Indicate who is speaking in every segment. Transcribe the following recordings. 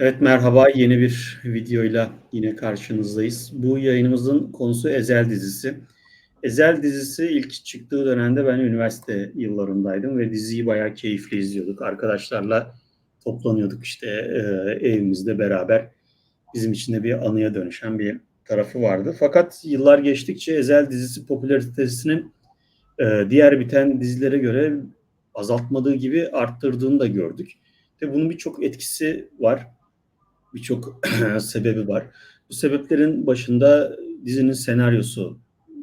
Speaker 1: Evet merhaba yeni bir videoyla yine karşınızdayız. Bu yayınımızın konusu Ezel dizisi. Ezel dizisi ilk çıktığı dönemde ben üniversite yıllarındaydım ve diziyi bayağı keyifli izliyorduk. Arkadaşlarla toplanıyorduk işte e, evimizde beraber. Bizim için de bir anıya dönüşen bir tarafı vardı. Fakat yıllar geçtikçe Ezel dizisi popülaritesinin e, diğer biten dizilere göre azaltmadığı gibi arttırdığını da gördük. Ve bunun birçok etkisi var birçok sebebi var. Bu sebeplerin başında dizinin senaryosu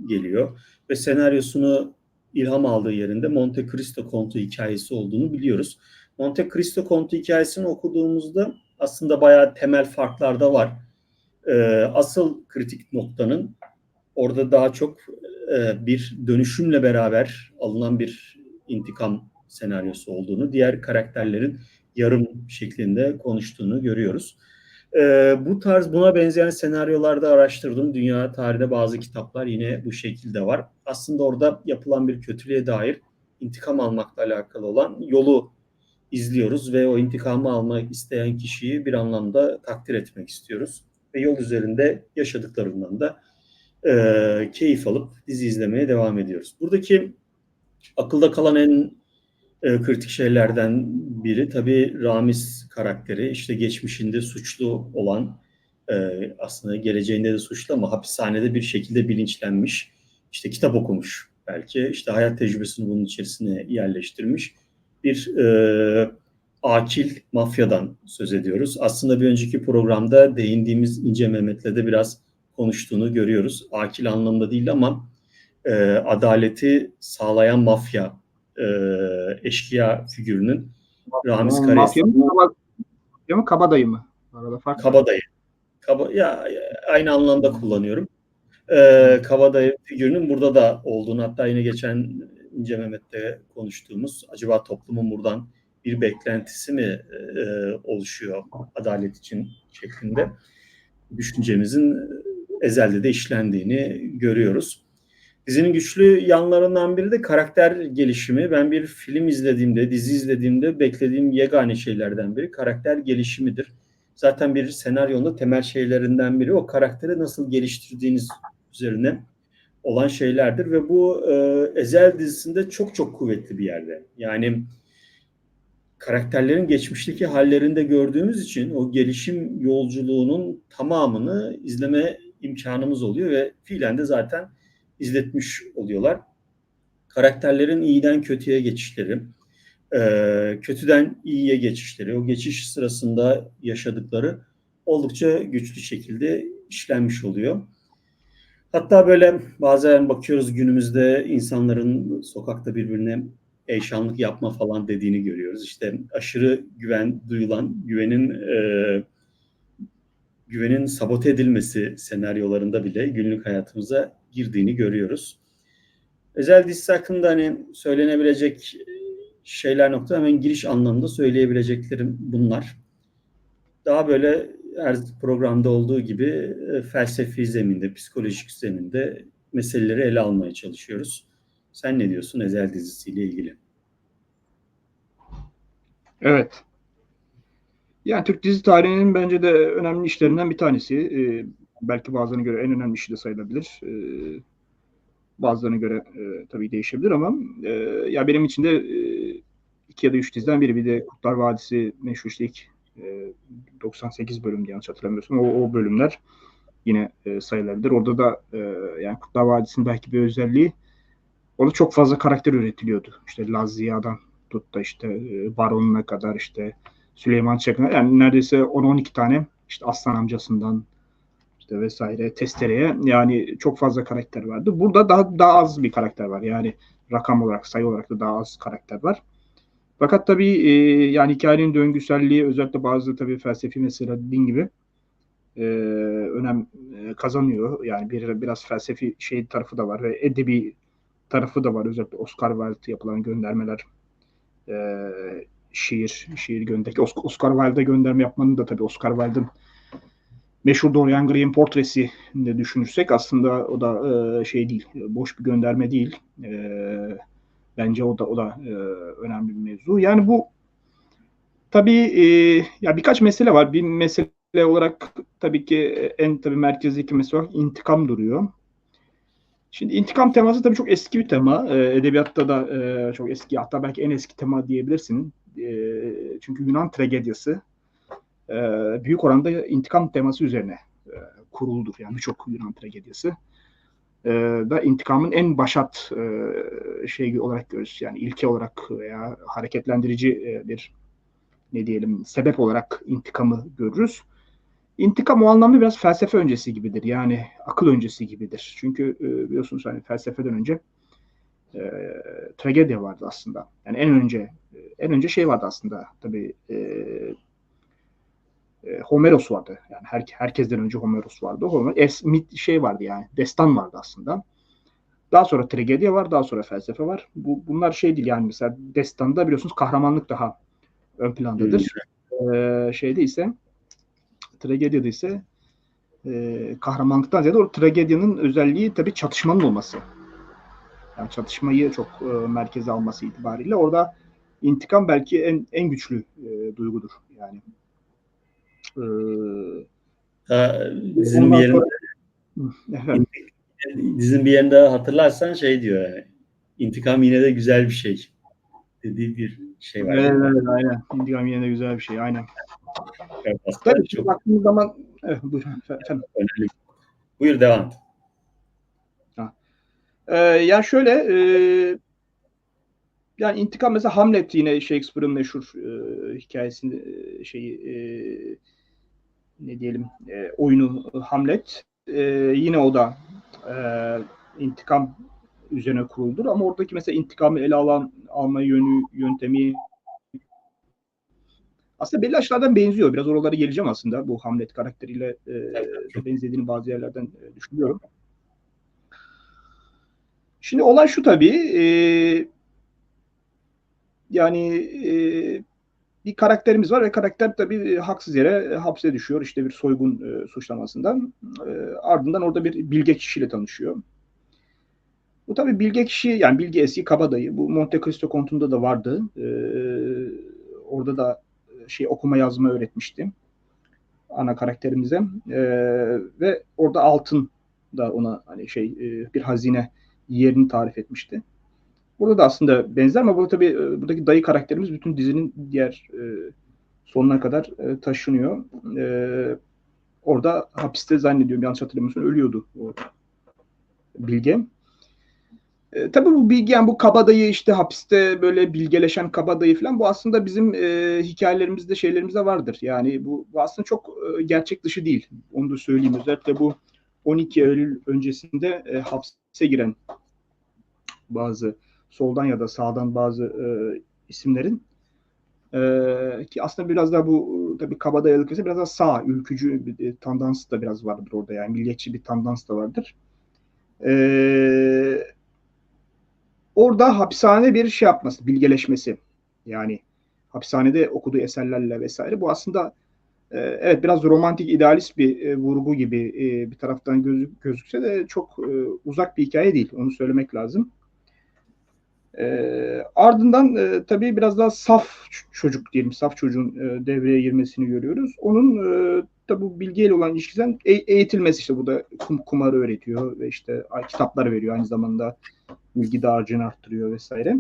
Speaker 1: geliyor ve senaryosunu ilham aldığı yerinde Monte Cristo Kontu hikayesi olduğunu biliyoruz. Monte Cristo Kontu hikayesini okuduğumuzda aslında bayağı temel farklar da var. Ee, asıl kritik noktanın orada daha çok e, bir dönüşümle beraber alınan bir intikam senaryosu olduğunu, diğer karakterlerin yarım şeklinde konuştuğunu görüyoruz. Ee, bu tarz buna benzeyen senaryolarda araştırdım. Dünya tarihinde bazı kitaplar yine bu şekilde var. Aslında orada yapılan bir kötülüğe dair intikam almakla alakalı olan yolu izliyoruz ve o intikamı almak isteyen kişiyi bir anlamda takdir etmek istiyoruz. Ve yol üzerinde yaşadıklarından da e, keyif alıp dizi izlemeye devam ediyoruz. Buradaki akılda kalan en e, kritik şeylerden biri tabii Ramiz karakteri. İşte geçmişinde suçlu olan e, aslında geleceğinde de suçlu ama hapishanede bir şekilde bilinçlenmiş. İşte kitap okumuş belki. işte hayat tecrübesini bunun içerisine yerleştirmiş. Bir e, akil mafyadan söz ediyoruz. Aslında bir önceki programda değindiğimiz İnce Mehmet'le de biraz konuştuğunu görüyoruz. Akil anlamda değil ama e, adaleti sağlayan mafya e, eşkıya figürünün Ramiz Karayesi. Mafya
Speaker 2: mı, kaba, mı kabadayı mı?
Speaker 1: Arada fark kabadayı. Kaba, ya, aynı anlamda kullanıyorum. Ee, kabadayı figürünün burada da olduğunu hatta yine geçen İnce Mehmet'te konuştuğumuz acaba toplumun buradan bir beklentisi mi e, oluşuyor adalet için şeklinde düşüncemizin ezelde de işlendiğini görüyoruz. Dizinin güçlü yanlarından biri de karakter gelişimi. Ben bir film izlediğimde, dizi izlediğimde beklediğim yegane şeylerden biri karakter gelişimidir. Zaten bir senaryonun temel şeylerinden biri o karakteri nasıl geliştirdiğiniz üzerine olan şeylerdir ve bu e, Ezel dizisinde çok çok kuvvetli bir yerde. Yani karakterlerin geçmişteki hallerinde gördüğümüz için o gelişim yolculuğunun tamamını izleme imkanımız oluyor ve fiilen de zaten izletmiş oluyorlar. Karakterlerin iyiden kötüye geçişleri, e, kötüden iyiye geçişleri, o geçiş sırasında yaşadıkları oldukça güçlü şekilde işlenmiş oluyor. Hatta böyle bazen bakıyoruz günümüzde insanların sokakta birbirine eşanlık yapma falan dediğini görüyoruz. İşte aşırı güven duyulan, güvenin e, güvenin sabote edilmesi senaryolarında bile günlük hayatımıza girdiğini görüyoruz. Özel dizisi hakkında hani söylenebilecek şeyler nokta hemen giriş anlamında söyleyebileceklerim bunlar. Daha böyle her programda olduğu gibi e, felsefi zeminde, psikolojik zeminde meseleleri ele almaya çalışıyoruz. Sen ne diyorsun Ezel dizisiyle ilgili?
Speaker 2: Evet. Yani Türk dizi tarihinin bence de önemli işlerinden bir tanesi. Ee, belki bazılarına göre en önemli işi de sayılabilir. E, bazılarına göre e, tabii değişebilir ama e, ya benim için de e, iki ya da üç diziden biri. Bir de Kurtlar Vadisi meşhur işte ilk e, 98 bölüm yanlış hatırlamıyorsun. O, o bölümler yine e, sayılabilir. Orada da e, yani Kurtlar Vadisi'nin belki bir özelliği orada çok fazla karakter üretiliyordu. İşte Lazia'dan tut da işte e, Baron'una kadar işte Süleyman Çakır'a yani neredeyse 10-12 tane işte Aslan amcasından işte vesaire testereye yani çok fazla karakter vardı. Burada daha daha az bir karakter var. Yani rakam olarak sayı olarak da daha az karakter var. Fakat tabii e, yani hikayenin döngüselliği özellikle bazı tabii felsefi mesela din gibi e, önem e, kazanıyor. Yani bir biraz felsefi şey tarafı da var ve edebi tarafı da var. Özellikle Oscar Wilde yapılan göndermeler e, şiir, şiir gönderdeki Oscar Wilde'a gönderme yapmanın da tabii Oscar Wilde'ın meşhur Dorian Gray'in portresi de düşünürsek aslında o da e, şey değil, boş bir gönderme değil. E, bence o da o da e, önemli bir mevzu. Yani bu Tabii e, ya birkaç mesele var. Bir mesele olarak tabii ki en tabii merkezdeki mesele intikam duruyor. Şimdi intikam teması tabii çok eski bir tema. E, edebiyatta da e, çok eski hatta belki en eski tema diyebilirsin. E, çünkü Yunan tragediyası e, büyük oranda intikam teması üzerine e, kuruldur. Yani birçok Yunan tragediyası e, da intikamın en başat e, şey olarak görürüz. Yani ilke olarak veya hareketlendirici e, bir ne diyelim sebep olarak intikamı görürüz. İntikam o anlamda biraz felsefe öncesi gibidir. Yani akıl öncesi gibidir. Çünkü e, biliyorsunuz hani felsefeden önce e, tragedya vardı aslında. Yani en önce en önce şey vardı aslında tabii e, e, Homeros vardı. Yani her, herkesten önce Homeros vardı. Homer, es, mit, şey vardı yani destan vardı aslında. Daha sonra tragedya var, daha sonra felsefe var. Bu, bunlar şey değil yani mesela destanda biliyorsunuz kahramanlık daha ön plandadır. Hmm. Ee, şeyde ise tragediyada ise e, kahramanlıktan ziyade o tragedyanın özelliği tabii çatışmanın olması. Yani çatışmayı çok e, merkeze alması itibariyle orada intikam belki en en güçlü e, duygudur yani.
Speaker 1: Ee, dizinin bir yerinde dizinin bir yerinde hatırlarsan şey diyor yani, intikam yine de güzel bir şey dediği bir şey var.
Speaker 2: Evet, evet aynen. İntikam yine de güzel bir şey aynen.
Speaker 1: Evet,
Speaker 2: Tabii
Speaker 1: çok
Speaker 2: baktığımız zaman evet, buyurun efendim.
Speaker 1: önemli. Buyur devam. et.
Speaker 2: Ee, ya şöyle e, yani intikam mesela Hamlet yine Shakespeare'ın meşhur e, hikayesinde e, şeyi e, ne diyelim e, oyunu Hamlet e, yine o da e, intikam üzerine kuruldur ama oradaki mesela intikamı ele alan alma yönü yöntemi aslında belli açılardan benziyor. Biraz oralara geleceğim aslında bu Hamlet karakteriyle e, benzediğini bazı yerlerden e, düşünüyorum. Şimdi olay şu tabii e, yani e, bir karakterimiz var ve karakter tabii e, haksız yere e, hapse düşüyor işte bir soygun e, suçlamasından. E, ardından orada bir bilge kişiyle tanışıyor. Bu tabii bilge kişi yani bilge eski kabadayı. Bu Monte Cristo kontunda da vardı. E, orada da şey okuma yazma öğretmişti ana karakterimize. E, ve orada altın da ona hani şey e, bir hazine yerini tarif etmişti. Burada da aslında benzer ama burada tabii e, buradaki dayı karakterimiz bütün dizinin diğer e, sonuna kadar e, taşınıyor. E, orada hapiste zannediyorum yanlış hatırlamıyorsun ölüyordu o bilge. E, tabii bu bilgi yani bu kabadayı işte hapiste böyle bilgeleşen kabadayı falan bu aslında bizim e, hikayelerimizde şeylerimizde vardır. Yani bu, bu aslında çok e, gerçek dışı değil. Onu da söyleyeyim. Özellikle bu 12 Eylül öncesinde e, hapse giren bazı soldan ya da sağdan bazı e, isimlerin e, ki aslında biraz daha bu tabii kabadayılık ise biraz daha sağ ülkücü bir e, tandans da biraz vardır orada yani milliyetçi bir tandans da vardır. Eee orada hapishane bir şey yapması, bilgeleşmesi. Yani hapishanede okuduğu eserlerle vesaire. Bu aslında e, evet biraz romantik, idealist bir e, vurgu gibi e, bir taraftan gözük, gözükse de çok e, uzak bir hikaye değil. Onu söylemek lazım. E, ardından e, tabii biraz daha saf çocuk diyelim, saf çocuğun e, devreye girmesini görüyoruz. Onun e, tabi bu bilgiyle olan ilişkiden e- eğitilmesi işte bu da kum, kumarı öğretiyor ve işte kitaplar veriyor aynı zamanda bilgi dağarcığını arttırıyor vesaire.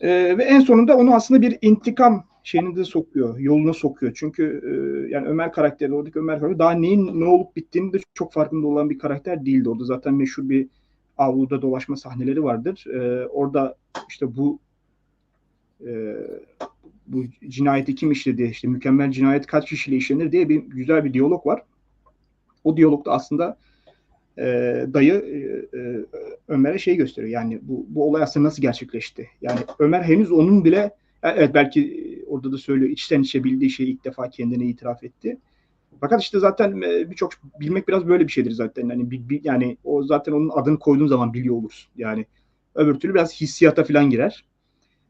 Speaker 2: E, ve en sonunda onu aslında bir intikam şeyini de sokuyor, yoluna sokuyor. Çünkü e, yani Ömer karakteri, oradaki Ömer karakteri daha neyin ne olup bittiğini de çok farkında olan bir karakter değildi. Orada zaten meşhur bir avluda dolaşma sahneleri vardır. E, orada işte bu e, bu cinayeti kim işledi, işte mükemmel cinayet kaç kişiyle işlenir diye bir güzel bir diyalog var. O diyalogda aslında e, dayı e, e, Ömer'e şey gösteriyor. Yani bu, bu olay aslında nasıl gerçekleşti? Yani Ömer henüz onun bile evet belki orada da söylüyor içten içe bildiği şeyi ilk defa kendine itiraf etti. Fakat işte zaten birçok bilmek biraz böyle bir şeydir zaten. Yani bir, bir, yani o zaten onun adını koyduğun zaman biliyor olursun. Yani öbür türlü biraz hissiyata falan girer.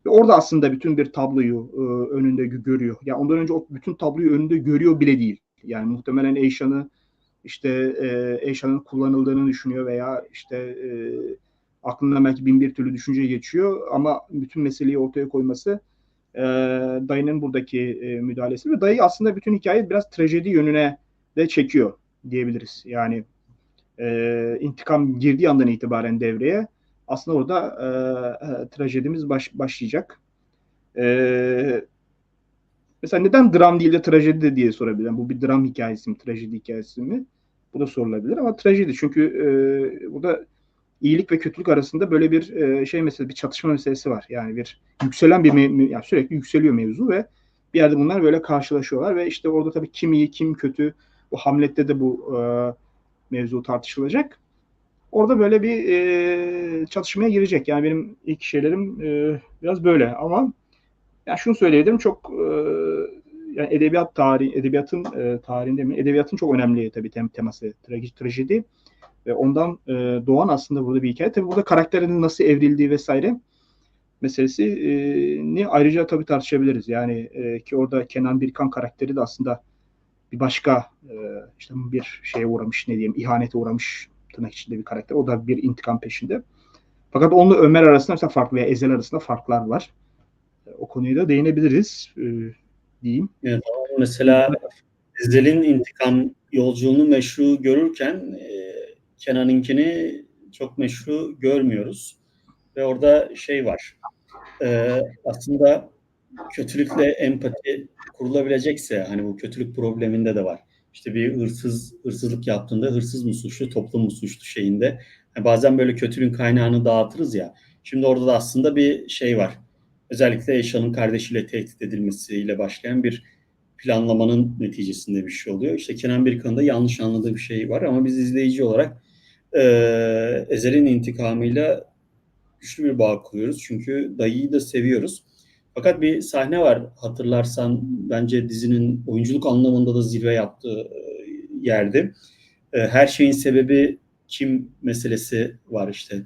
Speaker 2: Ve orada aslında bütün bir tabloyu e, önünde görüyor. Yani ondan önce o bütün tabloyu önünde görüyor bile değil. Yani muhtemelen Eyşan'ı işte e, Eyşan'ın kullanıldığını düşünüyor veya işte e, aklından belki bin bir türlü düşünce geçiyor ama bütün meseleyi ortaya koyması e, dayının buradaki e, müdahalesi ve dayı aslında bütün hikayeyi biraz trajedi yönüne de çekiyor diyebiliriz. Yani e, intikam girdiği andan itibaren devreye aslında orada e, e, trajedimiz baş, başlayacak. E, mesela neden dram değil de trajedi de diye sorabilirim. Bu bir dram hikayesi mi, trajedi hikayesi mi? Bu da sorulabilir ama trajedi çünkü e, burada iyilik ve kötülük arasında böyle bir e, şey meselesi, bir çatışma meselesi var. Yani bir yükselen bir me- yani sürekli yükseliyor mevzu ve bir yerde bunlar böyle karşılaşıyorlar ve işte orada tabii kim iyi, kim kötü. Bu Hamlet'te de bu e, mevzu tartışılacak. Orada böyle bir e, çatışmaya girecek. Yani benim ilk şeylerim e, biraz böyle ama yani şunu söyleyebilirim çok e, yani edebiyat tarihi, edebiyatın e, tarihinde mi? Edebiyatın çok önemli tabii tem, teması trajedi, trajedi ve ondan e, doğan aslında burada bir hikaye. Tabii burada karakterin nasıl evrildiği vesaire meselesini e, ayrıca tabii tartışabiliriz. Yani e, ki orada Kenan Birkan karakteri de aslında bir başka e, işte bir şeye uğramış ne diyeyim ihanete uğramış tırnak içinde bir karakter. O da bir intikam peşinde. Fakat onunla Ömer arasında mesela farklı veya Ezel arasında farklar var. E, o konuya da değinebiliriz e, diyeyim.
Speaker 1: Evet, mesela Ezel'in intikam yolculuğunu meşru görürken e, Kenan'ınkini çok meşru görmüyoruz. Ve orada şey var. E, aslında kötülükle empati kurulabilecekse hani bu kötülük probleminde de var. İşte bir hırsız hırsızlık yaptığında hırsız mı suçlu, toplum mu suçlu şeyinde. Yani bazen böyle kötülüğün kaynağını dağıtırız ya. Şimdi orada da aslında bir şey var. Özellikle Eşan'ın kardeşiyle tehdit edilmesiyle başlayan bir planlamanın neticesinde bir şey oluyor. İşte Kenan Birkan'ın da yanlış anladığı bir şey var ama biz izleyici olarak e, Ezel'in intikamıyla güçlü bir bağ kuruyoruz. Çünkü dayıyı da seviyoruz. Fakat bir sahne var hatırlarsan bence dizinin oyunculuk anlamında da zirve yaptığı yerde. Her şeyin sebebi kim meselesi var işte.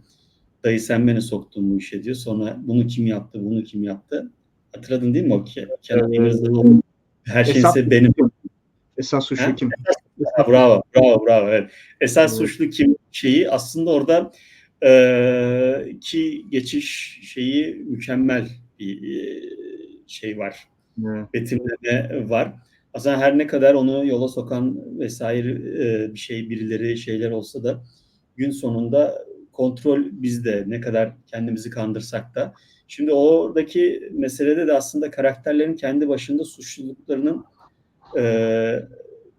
Speaker 1: Dayı sen beni soktun bu işe diyor. Sonra bunu kim yaptı, bunu kim yaptı. Hatırladın değil mi o ki? Kenan İmirzalıoğlu her şeyin sebebi benim.
Speaker 2: Esas suçlu ha? kim?
Speaker 1: Esas, bravo, bravo, bravo. Evet. Esas evet. suçlu kim şeyi aslında orada e, ki geçiş şeyi mükemmel bir şey var. Evet. Betimleme var. Aslında her ne kadar onu yola sokan vesaire bir şey birileri şeyler olsa da gün sonunda kontrol bizde. Ne kadar kendimizi kandırsak da. Şimdi oradaki meselede de aslında karakterlerin kendi başında suçluluklarının e,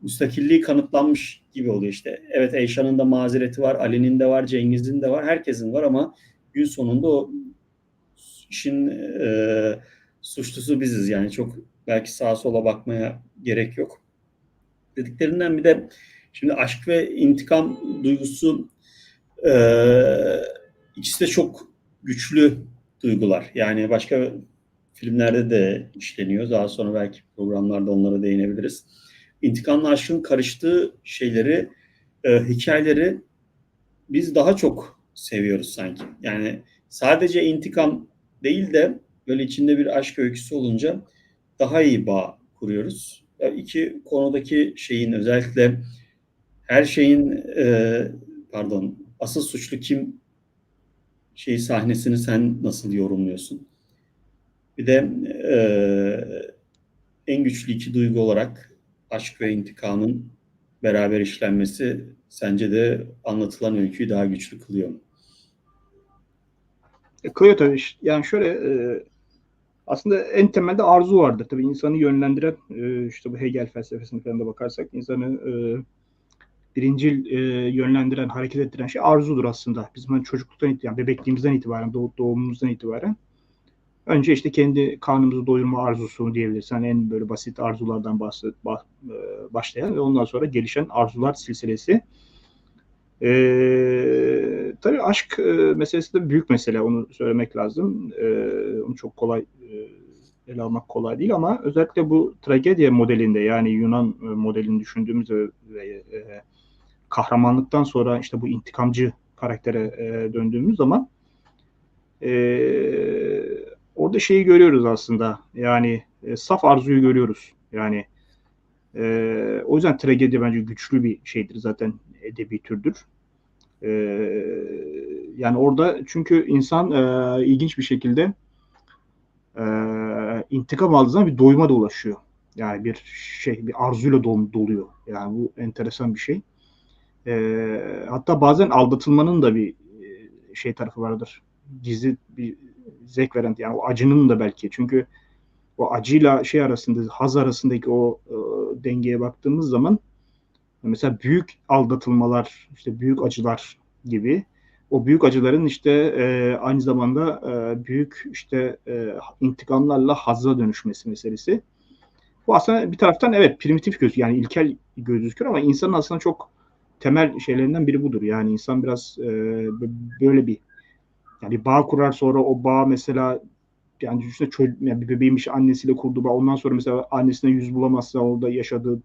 Speaker 1: müstakilliği kanıtlanmış gibi oluyor işte. Evet Eyşan'ın da mazereti var, Ali'nin de var, Cengiz'in de var, herkesin var ama gün sonunda o işin e, suçlusu biziz. Yani çok belki sağa sola bakmaya gerek yok. Dediklerinden bir de şimdi aşk ve intikam duygusu e, ikisi de çok güçlü duygular. Yani başka filmlerde de işleniyor. Daha sonra belki programlarda onlara değinebiliriz. İntikamla aşkın karıştığı şeyleri, e, hikayeleri biz daha çok seviyoruz sanki. Yani sadece intikam değil de böyle içinde bir aşk öyküsü olunca daha iyi bağ kuruyoruz. İki konudaki şeyin özellikle her şeyin e, pardon asıl suçlu kim şey sahnesini sen nasıl yorumluyorsun? Bir de e, en güçlü iki duygu olarak aşk ve intikamın beraber işlenmesi sence de anlatılan öyküyü daha güçlü kılıyor mu?
Speaker 2: E, kılıyor tabii. Yani şöyle e, aslında en temelde arzu vardır. Tabii insanı yönlendiren e, işte bu Hegel felsefesine falan da bakarsak insanı e, birincil e, yönlendiren, hareket ettiren şey arzudur aslında. Bizim hani çocukluktan itibaren, bebekliğimizden itibaren, doğ, doğumumuzdan itibaren önce işte kendi karnımızı doyurma arzusu diyebiliriz. Hani en böyle basit arzulardan bahset, bah, e, başlayan ve ondan sonra gelişen arzular silsilesi. Ee, tabii aşk e, meselesi de büyük mesele onu söylemek lazım. Ee, onu çok kolay e, ele almak kolay değil ama özellikle bu tragedya modelinde yani Yunan modelini düşündüğümüz ve, kahramanlıktan sonra işte bu intikamcı karaktere döndüğümüz zaman e, orada şeyi görüyoruz aslında yani e, saf arzuyu görüyoruz yani e, o yüzden tragedya bence güçlü bir şeydir zaten edebi türdür. E, yani orada çünkü insan e, ilginç bir şekilde e, intikam aldığı zaman bir doyuma da ulaşıyor. Yani bir şey, bir arzuyla dol- doluyor. Yani bu enteresan bir şey. Ee, hatta bazen aldatılmanın da bir e, şey tarafı vardır. Gizli bir zevk veren yani o acının da belki. Çünkü o acıyla şey arasında, haz arasındaki o e, dengeye baktığımız zaman mesela büyük aldatılmalar, işte büyük acılar gibi o büyük acıların işte e, aynı zamanda e, büyük işte e, intikamlarla hazza dönüşmesi meselesi. Bu aslında bir taraftan evet primitif göz yani ilkel gözüküyor ama insanın aslında çok temel şeylerinden biri budur. Yani insan biraz e, böyle bir yani bağ kurar sonra o bağ mesela yani düşünsene çocuk, yani bir bebeğmiş annesiyle kurduğu bağ ondan sonra mesela annesine yüz bulamazsa orada yaşadığı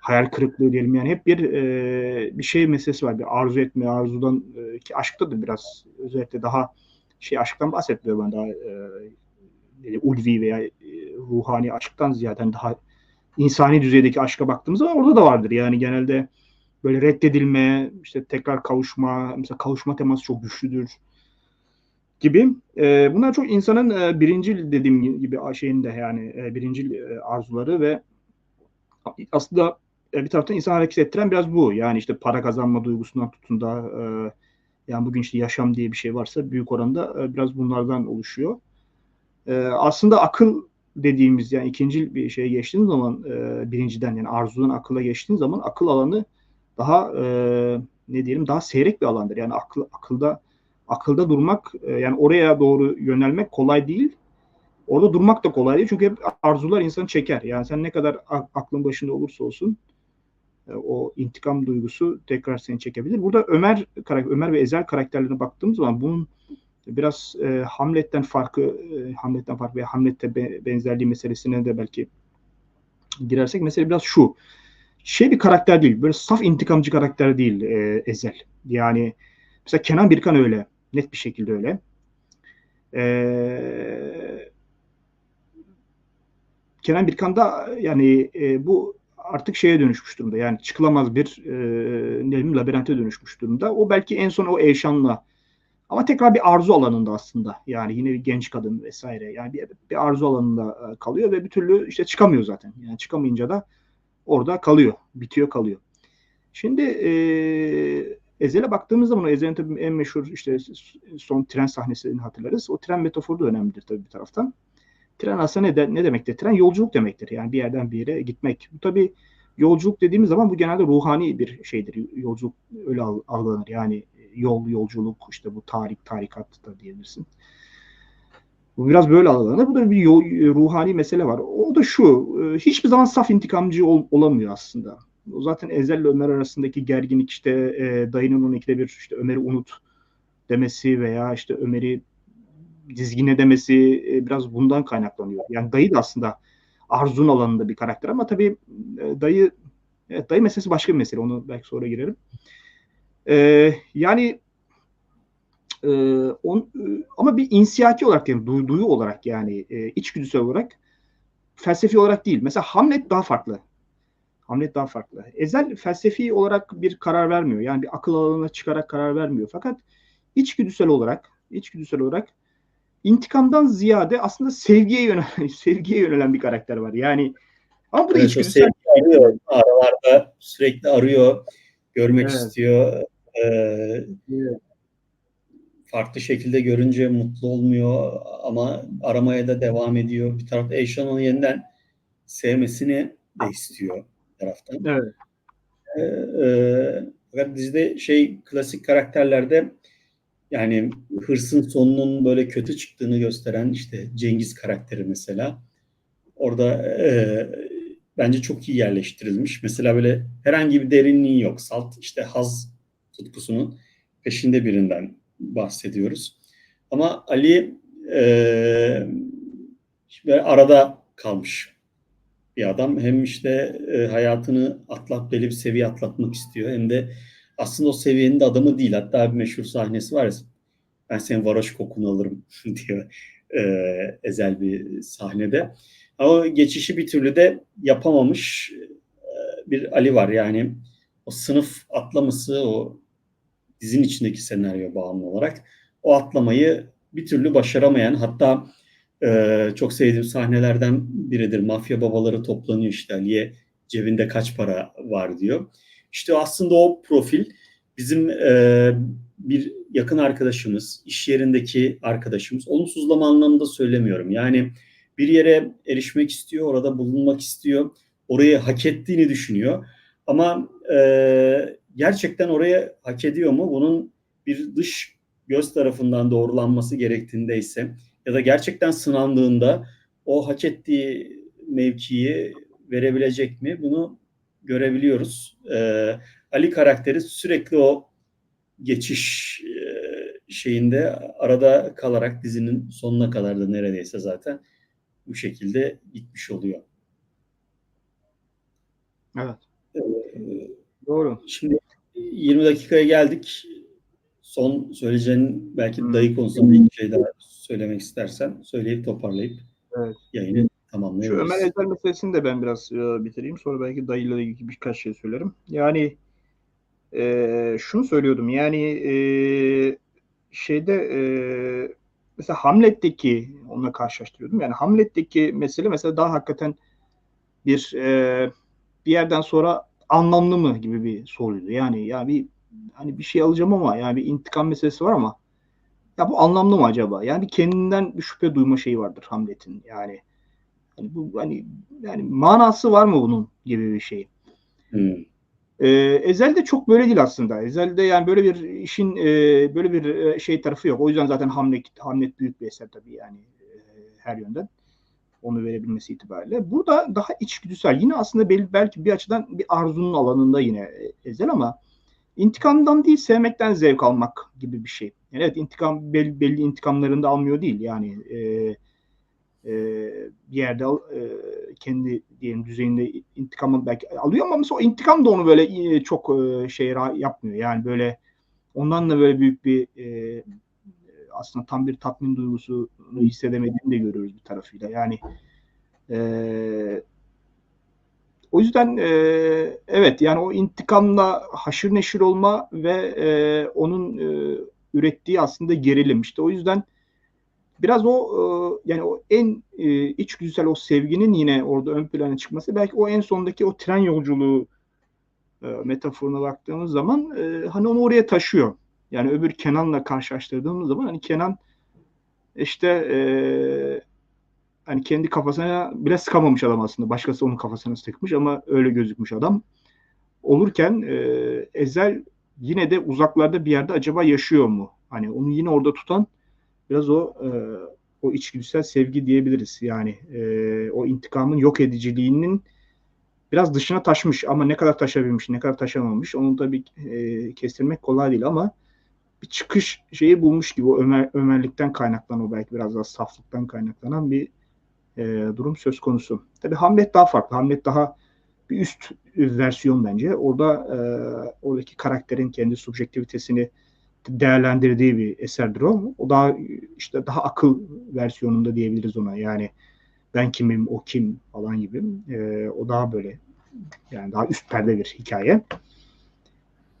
Speaker 2: hayal kırıklığı diyelim yani hep bir e, bir şey meselesi var. Bir arzu etme, arzudan e, ki aşkta da biraz özellikle daha şey aşktan bahsetmiyor ben daha e, ulvi veya e, ruhani aşktan ziyade hani daha insani düzeydeki aşka baktığımız zaman orada da vardır. Yani genelde böyle reddedilme, işte tekrar kavuşma, mesela kavuşma teması çok güçlüdür gibi. E, bunlar çok insanın e, birincil dediğim gibi şeyinde yani e, birincil e, arzuları ve aslında e, bir taraftan insan hareket ettiren biraz bu. Yani işte para kazanma duygusundan tutun da e, yani bugün işte yaşam diye bir şey varsa büyük oranda e, biraz bunlardan oluşuyor. E, aslında akıl dediğimiz yani ikinci bir şeye geçtiğiniz zaman e, birinciden yani arzudan akıla geçtiğiniz zaman akıl alanı daha e, ne diyelim daha seyrek bir alandır. Yani akıl akılda akılda durmak e, yani oraya doğru yönelmek kolay değil. Orada durmak da kolay değil çünkü hep arzular insanı çeker. Yani sen ne kadar aklın başında olursa olsun e, o intikam duygusu tekrar seni çekebilir. Burada Ömer Ömer ve Ezel karakterlerine baktığımız zaman bunun biraz e, Hamlet'ten farkı e, Hamlet'ten farkı veya Hamlet'te be, benzerliği meselesine de belki girersek mesele biraz şu. Şey bir karakter değil. Böyle saf intikamcı karakter değil e, Ezel. Yani mesela Kenan Birkan öyle. Net bir şekilde öyle. Eee Kenan Birkan da yani e, bu artık şeye dönüşmüş durumda. Yani çıkılamaz bir e, ne labirente dönüşmüş durumda. O belki en son o Eyşan'la ama tekrar bir arzu alanında aslında. Yani yine bir genç kadın vesaire. Yani bir, bir arzu alanında e, kalıyor ve bir türlü işte çıkamıyor zaten. Yani çıkamayınca da orada kalıyor. Bitiyor kalıyor. Şimdi e, Ezel'e baktığımız zaman o Ezel'in tabii en meşhur işte son tren sahnesini hatırlarız. O tren metaforu da önemlidir tabii bir taraftan. Tren aslında ne, de, ne demektir? Tren yolculuk demektir. Yani bir yerden bir yere gitmek. Bu tabii yolculuk dediğimiz zaman bu genelde ruhani bir şeydir. Yolculuk öyle algılanır. Yani yol, yolculuk, işte bu tarih, tarikat da diyebilirsin. Bu biraz böyle algılanır. Bu da bir yol, ruhani mesele var. O da şu, e, hiçbir zaman saf intikamcı ol, olamıyor aslında. Zaten Ezel ile Ömer arasındaki gerginlik işte e, dayının onu ikide bir işte Ömer'i unut demesi veya işte Ömer'i dizgin demesi e, biraz bundan kaynaklanıyor. Yani dayı da aslında Arzu'nun alanında bir karakter ama tabii e, dayı evet, dayı meselesi başka bir mesele. Onu belki sonra girerim. E, yani e, on, e, ama bir insiyaki olarak yani duy, duyu olarak yani e, içgüdüsel olarak felsefi olarak değil. Mesela Hamlet daha farklı. Hamlet daha farklı. Ezel felsefi olarak bir karar vermiyor. Yani bir akıl alanına çıkarak karar vermiyor. Fakat içgüdüsel olarak içgüdüsel olarak intikamdan ziyade aslında sevgiye yönelen sevgiye yönelen bir karakter var. Yani
Speaker 1: ama bu da evet, içgüdüsel. arıyor. Aralarda sürekli arıyor. Görmek evet. istiyor. Ee, evet. Farklı şekilde görünce mutlu olmuyor ama aramaya da devam ediyor. Bir tarafta Eyşan onu yeniden sevmesini de istiyor taraftan. Evet. Ee, e, fakat dizide şey klasik karakterlerde yani hırsın sonunun böyle kötü çıktığını gösteren işte Cengiz karakteri mesela. Orada e, bence çok iyi yerleştirilmiş. Mesela böyle herhangi bir derinliği yok. Salt işte haz tutkusunun peşinde birinden bahsediyoruz. Ama Ali e, arada kalmış bir adam. Hem işte e, hayatını atlat belli bir seviye atlatmak istiyor hem de aslında o seviyenin de adamı değil. Hatta bir meşhur sahnesi var ya ben senin varoş kokunu alırım diyor e, ezel bir sahnede. Ama geçişi bir türlü de yapamamış e, bir Ali var. Yani o sınıf atlaması o dizin içindeki senaryo bağımlı olarak o atlamayı bir türlü başaramayan hatta Ee, çok sevdiğim sahnelerden biridir. Mafya babaları toplanıyor işte Ali'ye cebinde kaç para var diyor. İşte aslında o profil bizim e, bir yakın arkadaşımız, iş yerindeki arkadaşımız. Olumsuzlama anlamında söylemiyorum. Yani bir yere erişmek istiyor, orada bulunmak istiyor. Orayı hak ettiğini düşünüyor. Ama e, gerçekten oraya hak ediyor mu? Bunun bir dış göz tarafından doğrulanması gerektiğinde ise ya da gerçekten sınandığında o hak ettiği mevkiyi verebilecek mi? Bunu görebiliyoruz. Ee, Ali karakteri sürekli o geçiş e, şeyinde arada kalarak dizinin sonuna kadar da neredeyse zaten bu şekilde gitmiş oluyor.
Speaker 2: Evet. Ee, Doğru.
Speaker 1: Şimdi 20 dakikaya geldik. Son söyleyeceğin belki hmm. dayı konusunda bir şey daha söylemek istersen söyleyip toparlayıp evet. yayını tamamlayabiliriz.
Speaker 2: Şu Ömer Ezel meselesini de ben biraz e, bitireyim. Sonra belki dayıyla ilgili birkaç şey söylerim. Yani e, şunu söylüyordum. Yani e, şeyde e, mesela Hamlet'teki onunla karşılaştırıyordum. Yani Hamlet'teki mesele mesela daha hakikaten bir e, bir yerden sonra anlamlı mı gibi bir soruydu. Yani ya bir hani bir şey alacağım ama yani bir intikam meselesi var ama ya bu anlamlı mı acaba? Yani kendinden bir şüphe duyma şeyi vardır Hamlet'in. Yani hani bu hani yani manası var mı bunun gibi bir şey. Hmm. Ee, Ezel'de çok böyle değil aslında. Ezel'de yani böyle bir işin e, böyle bir e, şey tarafı yok. O yüzden zaten Hamlet Hamlet büyük bir eser tabii yani e, her yönden onu verebilmesi itibariyle. Burada daha içgüdüsel. Yine aslında belki bir açıdan bir arzunun alanında yine Ezel ama intikamdan değil sevmekten zevk almak gibi bir şey. Yani evet intikam belli, belli intikamlarında almıyor değil. Yani e, e, bir yerde e, kendi diyelim düzeyinde intikamı belki alıyor ama mesela o intikam da onu böyle e, çok e, şey yapmıyor. Yani böyle ondan da böyle büyük bir e, aslında tam bir tatmin duygusunu hissedemediğini de görüyoruz bir tarafıyla. Yani e, o yüzden e, evet yani o intikamla haşır neşir olma ve e, onun e, ürettiği aslında gerilim işte o yüzden biraz o e, yani o en e, içgüdüsel o sevginin yine orada ön plana çıkması belki o en sondaki o tren yolculuğu e, metaforuna baktığımız zaman e, hani onu oraya taşıyor. Yani öbür Kenan'la karşılaştırdığımız zaman hani Kenan işte e, hani kendi kafasına bile sıkamamış adam aslında. Başkası onun kafasına sıkmış ama öyle gözükmüş adam. Olurken e, Ezel yine de uzaklarda bir yerde acaba yaşıyor mu? Hani onu yine orada tutan biraz o e, o içgüdüsel sevgi diyebiliriz. Yani e, o intikamın yok ediciliğinin biraz dışına taşmış ama ne kadar taşabilmiş, ne kadar taşamamış onu tabii e, kestirmek kolay değil ama bir çıkış şeyi bulmuş gibi o Ömer, Ömerlikten kaynaklanan o belki biraz daha saflıktan kaynaklanan bir e, durum söz konusu. Tabi Hamlet daha farklı. Hamlet daha bir üst versiyon bence. Orada e, oradaki karakterin kendi subjektivitesini değerlendirdiği bir eserdir o. O daha işte daha akıl versiyonunda diyebiliriz ona. Yani ben kimim, o kim falan gibi. E, o daha böyle yani daha üst perde bir hikaye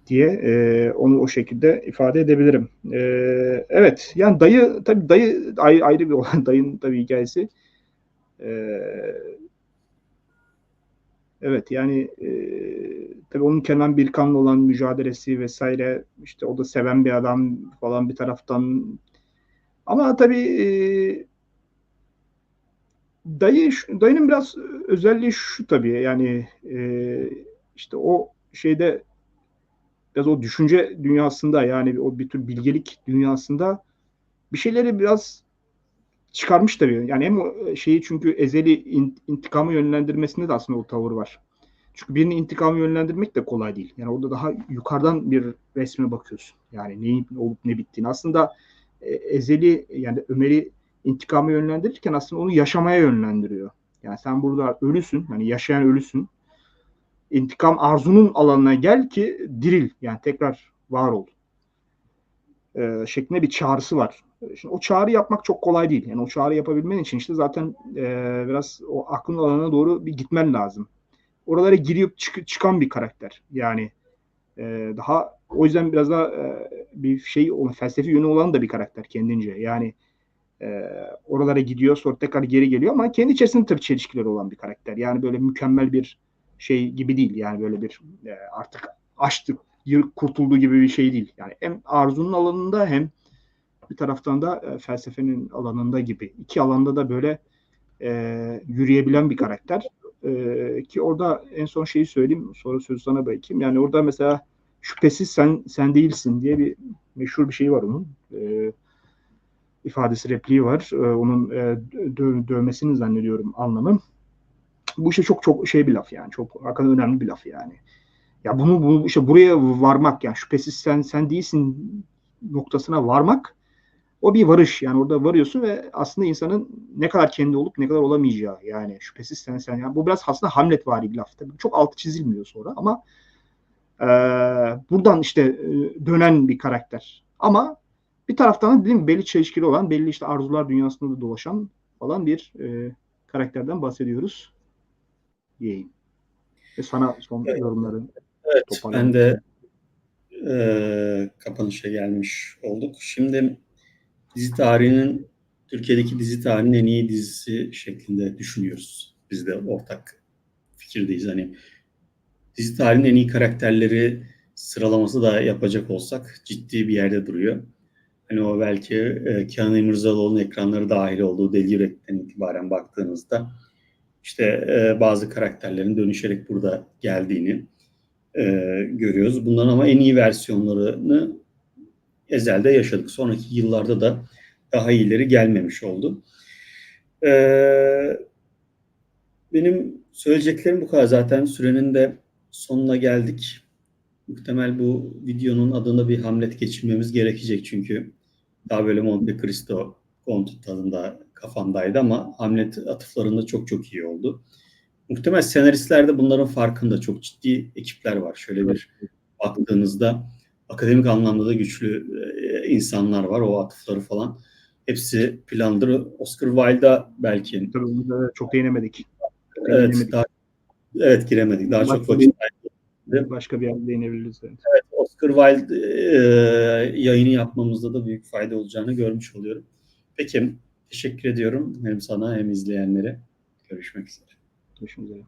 Speaker 2: diye e, onu o şekilde ifade edebilirim. E, evet yani dayı tabii dayı ayrı, ayrı bir olan dayının tabii hikayesi. E, evet yani e, tabii onun Kenan Bilkan'la olan mücadelesi vesaire işte o da seven bir adam falan bir taraftan. Ama tabii e, dayı dayının biraz özelliği şu tabii yani e, işte o şeyde biraz o düşünce dünyasında yani o bir tür bilgelik dünyasında bir şeyleri biraz çıkarmış tabii. Yani hem o şeyi çünkü ezeli intikamı yönlendirmesinde de aslında o tavır var. Çünkü birini intikamı yönlendirmek de kolay değil. Yani orada daha yukarıdan bir resme bakıyorsun. Yani neyin olup ne bittiğini. Aslında e, ezeli yani Ömer'i intikamı yönlendirirken aslında onu yaşamaya yönlendiriyor. Yani sen burada ölüsün. Yani yaşayan ölüsün intikam arzunun alanına gel ki diril yani tekrar var ol e, şeklinde bir çağrısı var. Şimdi o çağrı yapmak çok kolay değil. Yani o çağrı yapabilmen için işte zaten e, biraz o aklın alanına doğru bir gitmen lazım. Oralara girip çık- çıkan bir karakter. Yani e, daha o yüzden biraz daha e, bir şey felsefi yönü olan da bir karakter kendince. Yani e, oralara gidiyor sonra tekrar geri geliyor ama kendi içerisinde tabii çelişkileri olan bir karakter. Yani böyle mükemmel bir şey gibi değil. Yani böyle bir e, artık açtık, kurtulduğu gibi bir şey değil. Yani hem arzunun alanında hem bir taraftan da e, felsefenin alanında gibi. İki alanda da böyle e, yürüyebilen bir karakter. E, ki orada en son şeyi söyleyeyim sonra sözü sana bırakayım. Yani orada mesela şüphesiz sen sen değilsin diye bir meşhur bir şey var onun. E, ifadesi repliği var. E, onun e, dö- dövmesini zannediyorum anlamı. Bu işte çok çok şey bir laf yani. Çok hakikaten önemli bir laf yani. Ya bunu bu işte buraya varmak yani şüphesiz sen sen değilsin noktasına varmak o bir varış yani orada varıyorsun ve aslında insanın ne kadar kendi olup ne kadar olamayacağı yani şüphesiz sen sen yani bu biraz aslında Hamlet vari bir laf tabii çok altı çizilmiyor sonra ama e, buradan işte e, dönen bir karakter ama bir taraftan da dediğim belli çelişkili olan belli işte arzular dünyasında da dolaşan falan bir e, karakterden bahsediyoruz diyeyim. Ve sana son
Speaker 1: Evet.
Speaker 2: yorumları
Speaker 1: Evet, ben de e, kapanışa gelmiş olduk. Şimdi dizi tarihinin Türkiye'deki dizi tarihinin en iyi dizisi şeklinde düşünüyoruz. Biz de ortak fikirdeyiz. Hani dizi tarihinin en iyi karakterleri sıralaması da yapacak olsak ciddi bir yerde duruyor. Hani o belki e, Kenan İmirzalıoğlu'nun ekranları dahil olduğu Deli Yürek'ten itibaren baktığınızda işte e, bazı karakterlerin dönüşerek burada geldiğini e, görüyoruz. Bunların ama en iyi versiyonlarını Ezel'de yaşadık. Sonraki yıllarda da daha iyileri gelmemiş oldu. E, benim söyleyeceklerim bu kadar. Zaten sürenin de sonuna geldik. Muhtemel bu videonun adına bir Hamlet geçirmemiz gerekecek çünkü daha böyle Monte Cristo Conti tadında kafamdaydı ama Hamlet atıflarında çok çok iyi oldu. Muhtemel senaristlerde bunların farkında çok ciddi ekipler var. Şöyle bir baktığınızda akademik anlamda da güçlü e, insanlar var. O atıfları falan. Hepsi plandır. Oscar Wilde'a belki
Speaker 2: tabii bunu da çok değinemedik.
Speaker 1: evet,
Speaker 2: Değinemedik.
Speaker 1: daha, evet giremedik. Daha çok
Speaker 2: Başka
Speaker 1: vakit
Speaker 2: Başka bir yerde değinebiliriz. Evet.
Speaker 1: Oscar Wilde e, yayını yapmamızda da büyük fayda olacağını görmüş oluyorum. Peki teşekkür ediyorum hem sana hem izleyenlere. Görüşmek üzere.
Speaker 2: Görüşmek üzere.